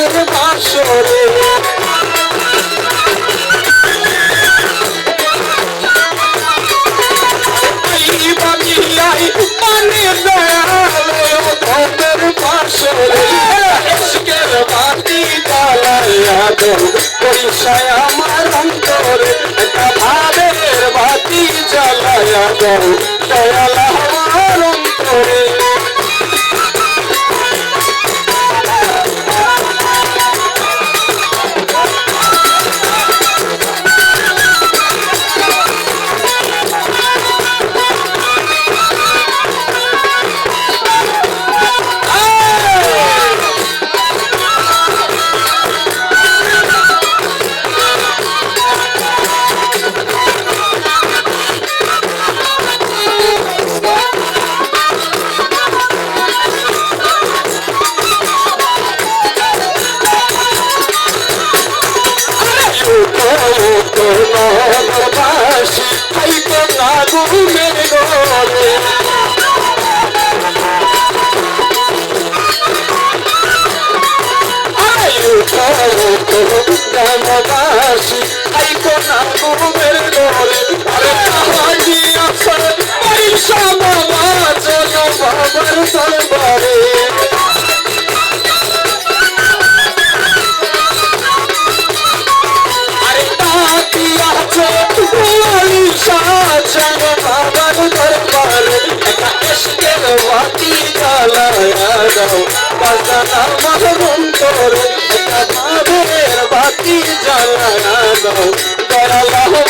ভবের বাসরে মানে দয়ালে বাসরে ইশকের বাতি জ্বালায়া দেও। পরিষায় আমার অন্তরে একটা ভাবের বাতি জ্বালায়া দেও। দয়াল নগরবাসী খাইতো না ঘুমের ঘরে গ্রামবাসী খাইতো না ঘুমের ঘরে বাবার দরবারে একটা ইশকের বাতি জ্বালায়া দাও বাজানা মহরুম করে একটা ভাবের বাতি জ্বালায়া দাও দয়াল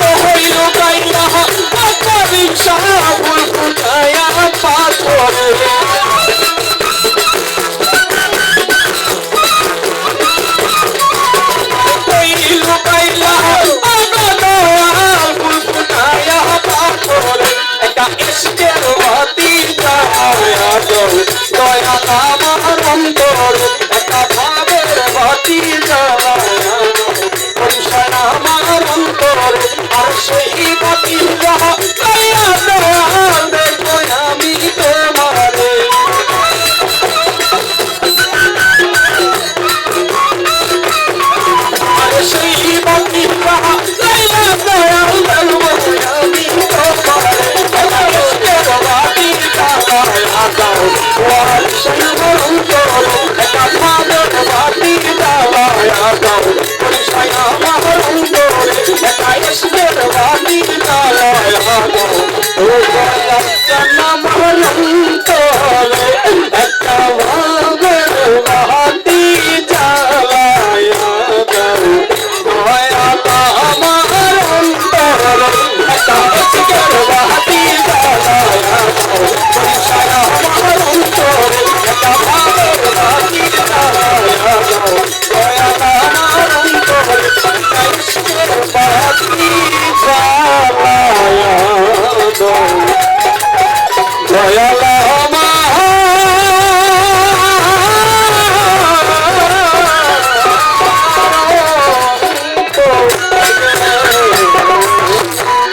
আমার অন্তর আর সেই বাতি